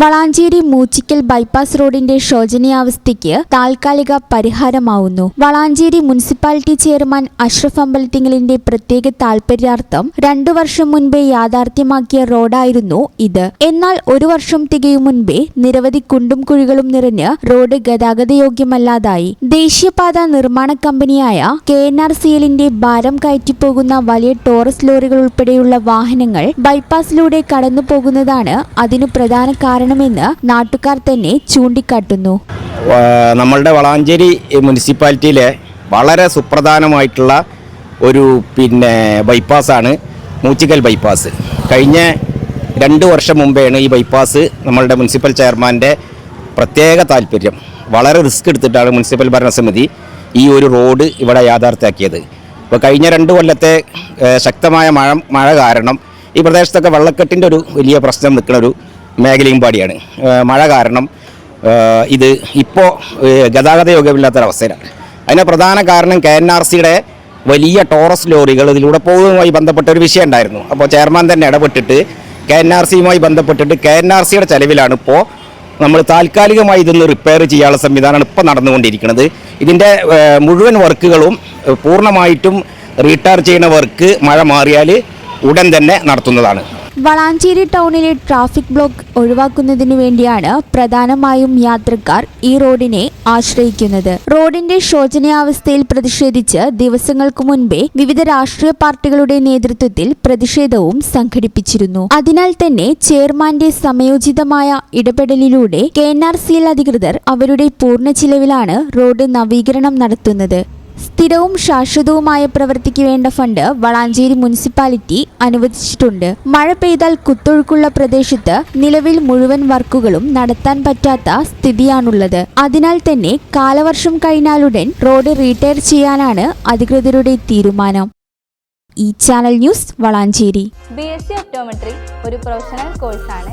Valanchery Moochikkal bypass റോഡിന്റെ ശോചനീയാവസ്ഥയ്ക്ക് താൽക്കാലിക പരിഹാരമാവുന്നു. വളാഞ്ചേരി മുനിസിപ്പാലിറ്റി ചെയർമാൻ അഷ്റഫ് അമ്പലത്തിങ്ങലിന്റെ പ്രത്യേക താൽപര്യാർത്ഥം രണ്ടു വർഷം മുൻപേ യാഥാർത്ഥ്യമാക്കിയ റോഡായിരുന്നു ഇത്. എന്നാൽ ഒരു വർഷം തികയും മുൻപേ നിരവധി കുണ്ടും കുഴികളും നിറഞ്ഞ് റോഡ് ഗതാഗതയോഗ്യമല്ലാതായി. ദേശീയപാത നിർമ്മാണ കമ്പനിയായ കെ എൻ ആർ സി എല്ലിന്റെ ഭാരം കയറ്റിപ്പോകുന്ന വലിയ ടോറസ് ലോറികൾ ഉൾപ്പെടെയുള്ള വാഹനങ്ങൾ ബൈപ്പാസിലൂടെ കടന്നു പോകുന്നതാണ് അതിനു പ്രധാന കാരണമെന്ന് നാട്ടുകാർ തന്നെ ചൂണ്ടിക്കാട്ടുന്നു. നമ്മളുടെ വളാഞ്ചേരി മുനിസിപ്പാലിറ്റിയിലെ വളരെ സുപ്രധാനമായിട്ടുള്ള ഒരു പിന്നെ ബൈപ്പാസാണ് മൂച്ചിക്കൽ ബൈപ്പാസ്. കഴിഞ്ഞ രണ്ട് വർഷം മുമ്പെയാണ് ഈ ബൈപ്പാസ് നമ്മളുടെ മുനിസിപ്പൽ ചെയർമാന്റെ പ്രത്യേക താല്പര്യം. വളരെ റിസ്ക് എടുത്തിട്ടാണ് മുനിസിപ്പൽ ഭരണസമിതി ഈ ഒരു റോഡ് ഇവിടെ യാഥാർത്ഥ്യമാക്കിയത് ഇപ്പോൾ കഴിഞ്ഞ രണ്ട് കൊല്ലത്തെ ശക്തമായ മഴ മഴ കാരണം ഈ പ്രദേശത്തൊക്കെ വെള്ളക്കെട്ടിന്റെ ഒരു വലിയ പ്രശ്നം നിൽക്കുന്ന ഒരു മേഖലയും പാടിയാണ്. മഴ കാരണം ഇത് ഇപ്പോൾ ഗതാഗത യോഗ്യമില്ലാത്തൊരവസ്ഥയിലാണ് അതിന് പ്രധാന കാരണം കെ എൻ ആർ സിയുടെ വലിയ ടോറസ് ലോറികൾ ഇതിലൂടെ പോകുന്നതുമായി ബന്ധപ്പെട്ട ഒരു വിഷയം ഉണ്ടായിരുന്നു. അപ്പോൾ ചെയർമാൻ തന്നെ ഇടപെട്ടിട്ട് കെ എൻ ആർ സിയുമായി ബന്ധപ്പെട്ടിട്ട് കെ എൻ ആർ സിയുടെ ചെലവിലാണ് ഇപ്പോൾ നമ്മൾ താൽക്കാലികമായി ഇതൊന്ന് റിപ്പയർ ചെയ്യാനുള്ള സംവിധാനമാണ് ഇപ്പോൾ നടന്നുകൊണ്ടിരിക്കുന്നത്. ഇതിന്റെ മുഴുവൻ വർക്കുകളും പൂർണമായിട്ടും റീടാർ ചെയ്യുന്ന വർക്ക് മഴ മാറിയാൽ ഉടൻ തന്നെ നടത്തുന്നതാണ്. വളാഞ്ചേരി ടൗണിലെ ട്രാഫിക് ബ്ലോക്ക് ഒഴിവാക്കുന്നതിനു വേണ്ടിയാണ് പ്രധാനമായും യാത്രക്കാർ ഈ റോഡിനെ ആശ്രയിക്കുന്നത്. റോഡിന്റെ ശോചനീയാവസ്ഥയിൽ പ്രതിഷേധിച്ച് ദിവസങ്ങൾക്കു മുൻപേ വിവിധ രാഷ്ട്രീയ പാർട്ടികളുടെ നേതൃത്വത്തിൽ പ്രതിഷേധവും സംഘടിപ്പിച്ചിരുന്നു. അതിനാൽ തന്നെ ചെയർമാന്റെ സമയോചിതമായ ഇടപെടലിലൂടെ കെ എൻ ആർ സിയിൽ അധികൃതർ അവരുടെ പൂർണ ചിലവിലാണ് റോഡ് നവീകരണം നടത്തുന്നത്. സ്ഥിരവും ശാശ്വതവുമായ പ്രവൃത്തിക്ക് വേണ്ട ഫണ്ട് വളാഞ്ചേരി മുനിസിപ്പാലിറ്റി അനുവദിച്ചിട്ടുണ്ട്. മഴ പെയ്താൽ കുത്തൊഴുക്കുള്ള പ്രദേശത്ത് നിലവിൽ മുഴുവൻ വർക്കുകളും നടത്താൻ പറ്റാത്ത സ്ഥിതിയാണുള്ളത്. അതിനാൽ തന്നെ കാലവർഷം കഴിഞ്ഞാലുടൻ റോഡ് റീടയർ ചെയ്യാനാണ് അധികൃതരുടെ തീരുമാനം. ഈ channel news Valanchery. B S C optometry ഒരു പ്രൊഫഷണൽ കോഴ്സാണ്.